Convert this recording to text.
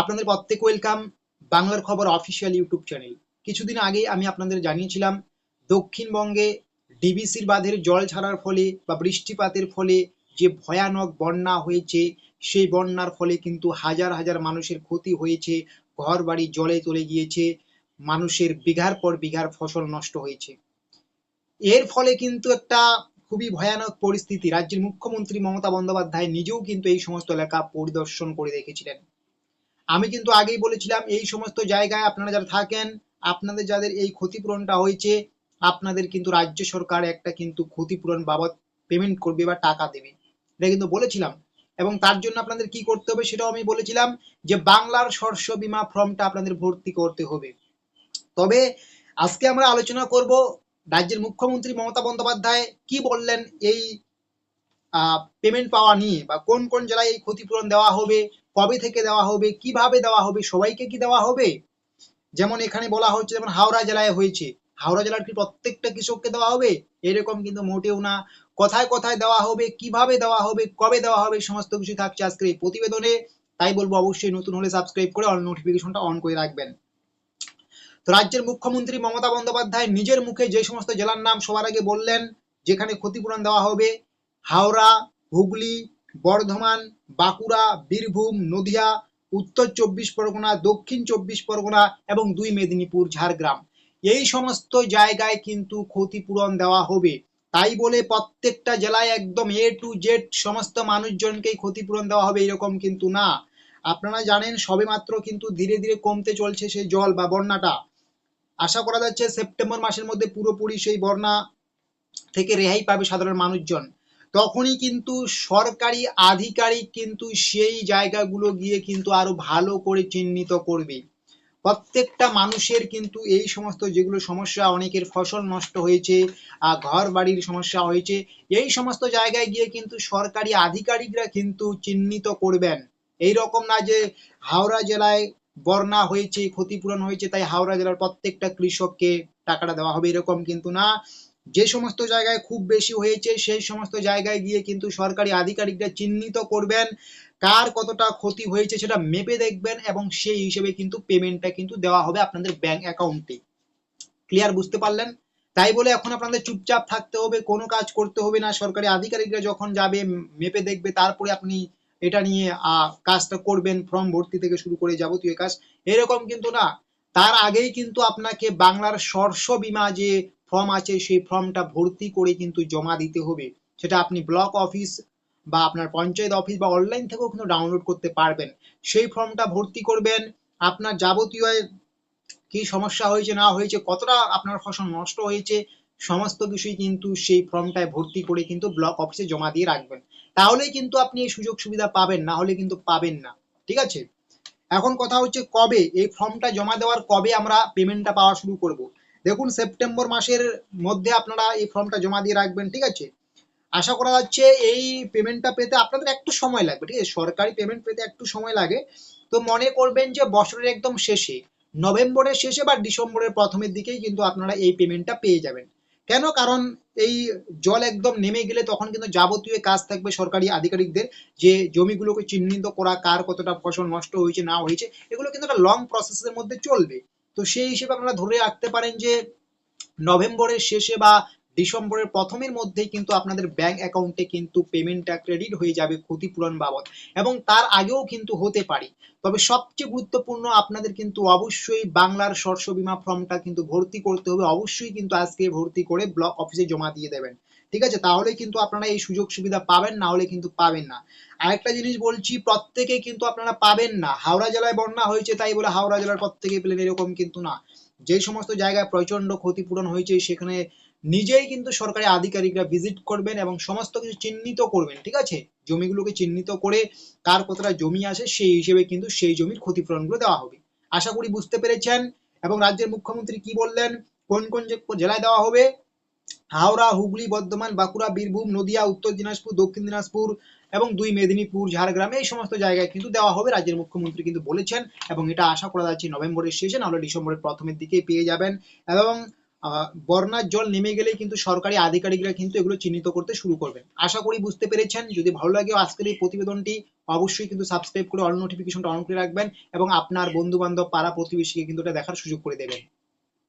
আপনাদের প্রত্যেক ওয়েলকাম বাংলার খবর অফিসিয়াল ইউটিউব চ্যানেল কিছুদিন আগে আমি আপনাদের জানিয়েছিলাম, দক্ষিণবঙ্গে ডিবিসির বাঁধের জল ছাড়ার ফলে বা বৃষ্টিপাতের ফলে যে ভয়ানক বন্যা হয়েছে, সেই বন্যার ফলে কিন্তু হাজার হাজার মানুষের ক্ষতি হয়েছে ঘর বাড়ি জলে চলে গিয়েছে, মানুষের বিঘার পর বিঘার ফসল নষ্ট হয়েছে। এর ফলে কিন্তু একটা খুবই ভয়ানক পরিস্থিতি। রাজ্যের মুখ্যমন্ত্রী মমতা বন্দ্যোপাধ্যায় নিজেও কিন্তু এই সমস্ত এলাকা পরিদর্শন করে দেখেছিলেন। আমি কিন্তু আগেই বলেছিলাম, এই সমস্ত জায়গায় আপনারা যারা থাকেন, আপনাদের যাদের এই ক্ষতিপূরণটা হয়েছে, আপনাদের কিন্তু রাজ্য সরকার একটা কিন্তু ক্ষতিপূরণ বাবদ পেমেন্ট করবে বা টাকা দেবে। এটা কিন্তু বলেছিলাম। এবং তার জন্য আপনাদের কি করতে হবে সেটাও আমি বলেছিলাম যে বাংলার শস্য বীমা ফর্মটা আপনাদের ভর্তি করতে হবে। তবে আজকে আমরা আলোচনা করব রাজ্যের মুখ্যমন্ত্রী মমতা বন্দ্যোপাধ্যায় কি বললেন এই পেমেন্ট পাওয়া নিয়ে বা কোন কোন জেলায় এই ক্ষতিপূরণ দেওয়া হবে, কবে থেকে দেওয়া হবে, কীভাবে দেওয়া হবে, সবাইকে কি দেওয়া হবে? যেমন এখানে বলা হচ্ছে যেমন হাওড়া জেলায় হয়েছে। হাওড়া জেলার কি প্রত্যেকটা কৃষককে দেওয়া হবে? এরকম কিন্তু মোটেও না। কোথায় কোথায় দেওয়া হবে, কীভাবে দেওয়া হবে, কবে দেওয়া হবে, সমস্ত কিছু থাকছে আজকের এই প্রতিবেদনে। তাই বলব অবশ্যই নতুন হলে সাবস্ক্রাইব করে অল নোটিফিকেশনটা অন করে রাখবেন। তো রাজ্যের মুখ্যমন্ত্রী মমতা বন্দ্যোপাধ্যায় নিজের মুখে যে সমস্ত জেলার নাম সবার আগে বললেন, যেখানে ক্ষতিপূরণ দেওয়া হবে হাওড়া, হুগলি, বর্ধমান, বাঁকুড়া, বীরভূম, নদিয়া, উত্তর চব্বিশ পরগনা, দক্ষিণ চব্বিশ পরগনা এবং দুই মেদিনীপুর, ঝাড়গ্রাম। এই সমস্ত জায়গায় কিন্তু ক্ষতিপূরণ দেওয়া হবে। তাই বলে প্রত্যেকটা জেলায় একদম এ টু জেড সমস্ত মানুষজনকেই ক্ষতিপূরণ দেওয়া হবে এরকম কিন্তু না। আপনারা জানেন সবেমাত্র কিন্তু ধীরে ধীরে কমতে চলছে সেই জল বা বন্যাটা। আশা করা যাচ্ছে সেপ্টেম্বর মাসের মধ্যে পুরোপুরি সেই বন্যা থেকে রেহাই পাবে সাধারণ মানুষজন। তখনই কিন্তু সরকারি আধিকারিক কিন্তু সেই জায়গাগুলো গিয়ে কিন্তু আরও ভালো করে চিহ্নিত করবে। প্রত্যেকটা মানুষের কিন্তু এই সমস্ত যেগুলো সমস্যা, অনেকের ফসল নষ্ট হয়েছে ঘর বাড়ির সমস্যা হয়েছে, এই সমস্ত জায়গায় গিয়ে কিন্তু সরকারি আধিকারিকরা কিন্তু চিহ্নিত করবেন। এই রকম না যে হাওড়া জেলায় বন্যা হয়েছে, ক্ষতিপূরণ হয়েছে, তাই হাওড়া জেলার প্রত্যেকটা কৃষককে টাকাটা দেওয়া হবে, এরকম কিন্তু না। যে সমস্ত জায়গায় খুব বেশি হয়েছে, সেই সমস্ত জায়গায় গিয়ে কিন্তু সরকারি আধিকারিকরা চিহ্নিত করবেন কার কতটা ক্ষতি হয়েছে সেটা মেপে দেখবেন এবং সেই হিসেবে কিন্তু পেমেন্টটা কিন্তু দেওয়া হবে আপনাদের ব্যাংক অ্যাকাউন্টে ক্লিয়ার বুঝতে পারলেন? তাই বলে এখন আপনাদের চুপচাপ থাকতে হবে, কোনো কাজ করতে হবে না। সরকারি আধিকারিকরা যখন যাবে, মেপে দেখবে, তারপরে আপনি এটা নিয়ে কাজটা করবেন ফর্ম ভর্তি থেকে শুরু করে যাবতীয় কাজ। এরকম কিন্তু না। তার আগেই কিন্তু আপনাকে বাংলার শস্য বীমা যে ফর্ম আছে, সেই ফর্মটা ভর্তি করে কিন্তু জমা দিতে হবে। সেটা আপনি ব্লক অফিস বা আপনার পঞ্চায়েত অফিস বা অনলাইন থেকেও কিন্তু ডাউনলোড করতে পারবেন। সেই ফর্মটা ভর্তি করবেন। আপনার যাবতীয় কি সমস্যা হয়েছে, না হয়েছে, কতটা আপনার ফসল নষ্ট হয়েছে, সমস্ত কিছুই কিন্তু সেই ফর্মটায় ভর্তি করে কিন্তু ব্লক অফিসে জমা দিয়ে রাখবেন। তাহলেই কিন্তু আপনি এই সুযোগ সুবিধা পাবেন, না হলে কিন্তু পাবেন না। ঠিক আছে? এখন কথা হচ্ছে কবে? এই ফর্মটা জমা দেওয়ার কবে আমরা পেমেন্টটা পাওয়া শুরু করব? দেখুন সেপ্টেম্বর মাসের মধ্যে আপনারা এই ফর্মটা জমা দিয়ে রাখবেন, ঠিক আছে? আশা করা যাচ্ছে এই পেমেন্টটা পেতে আপনাদের একটু সময় লাগবে, ঠিক আছে? সরকারি পেমেন্ট পেতে একটু সময় লাগে। তো মনে করবেন যে বছরের একদম শেষে, নভেম্বরের শেষে বা ডিসেম্বরের প্রথমের দিকেই কিন্তু আপনারা এই পেমেন্টটা পেয়ে যাবেন। কেন? কারণ এই জল একদম নেমে গেলে তখন কিন্তু যাবতীয় কাজ থাকবে সরকারি আধিকারিকদের, যে জমিগুলোকে চিহ্নিত করা, কার কতটা ফসল নষ্ট হয়েছে, না হয়েছে, এগুলো কিন্তু একটা লং প্রসেসের মধ্যে চলবে। তো সেই হিসেবে আপনারা ধরে রাখতে পারেন যে নভেম্বরের শেষে বা ডিসেম্বরের প্রথমের মধ্যেই কিন্তু আপনাদের ব্যাংক অ্যাকাউন্টে কিন্তু পেমেন্টটা ক্রেডিট হয়ে যাবে ক্ষতিপূরণ বাবদ এবং তার আগেও কিন্তু হতে পারে। তবে সবচেয়ে গুরুত্বপূর্ণ আপনাদের কিন্তু অবশ্যই বাংলার শস্য বীমা ফর্মটা কিন্তু ভর্তি করতে হবে। অবশ্যই কিন্তু আজকে ভর্তি করে ব্লক অফিসে জমা দিয়ে দেবেন। ঠিক আছে? তাহলে কিন্তু আপনারা এই সুযোগ সুবিধা পাবেন, না হলে কিন্তু পাবেন না। আরেকটা জিনিস বলছি, প্রত্যেকে কিন্তু আপনারা পাবেন না। হাওড়া জেলায় বন্যা হয়েছে তাই বলে হাওড়া জেলার প্রত্যেকে পেলেন এরকম কিন্তু না। যে সমস্ত জায়গায় প্রচণ্ড ক্ষতিপূরণ হয়েছে, সেখানে নিজেই কিন্তু সরকারি আধিকারিকরা ভিজিট করবেন এবং সমস্ত কিছু চিহ্নিত করবেন, ঠিক আছে? জমিগুলোকে চিহ্নিত করে কার কতটা জমি আছে সেই হিসেবে কিন্তু সেই জমির ক্ষতিপূরণগুলো দেওয়া হবে। আশা করি বুঝতে পেরেছেন এবং রাজ্যের মুখ্যমন্ত্রী কি বললেন? কোন কোন জেলায় দেওয়া হবে? হাওড়া, হুগলি, বর্ধমান, বাঁকুড়া, বীরভূম, নদিয়া, উত্তর দিনাজপুর, দক্ষিণ দিনাজপুর এবং দুই মেদিনীপুর, ঝাড়গ্রাম এই সমস্ত জায়গায় কিন্তু দেওয়া হবে। রাজ্যের মুখ্যমন্ত্রী কিন্তু বলেছেন এবং এটা আশা করা যাচ্ছে নভেম্বরের শেষে, নাহলে ডিসেম্বরের প্রথমের দিকে পেয়ে যাবেন। এবং বন্যার জল নেমে গেলেই কিন্তু সরকারি আধিকারিকরা কিন্তু এগুলো চিহ্নিত করতে শুরু করবেন আশা করি বুঝতে পেরেছেন। যদি ভালো লাগে আজকের এই প্রতিবেদনটি, অবশ্যই কিন্তু সাবস্ক্রাইব করে অল নোটিফিকেশনটা অন করে রাখবেন এবং আপনার বন্ধু বান্ধব পাড়া প্রতিবেশীকে কিন্তু এটা দেখার সুযোগ করে দেবেন।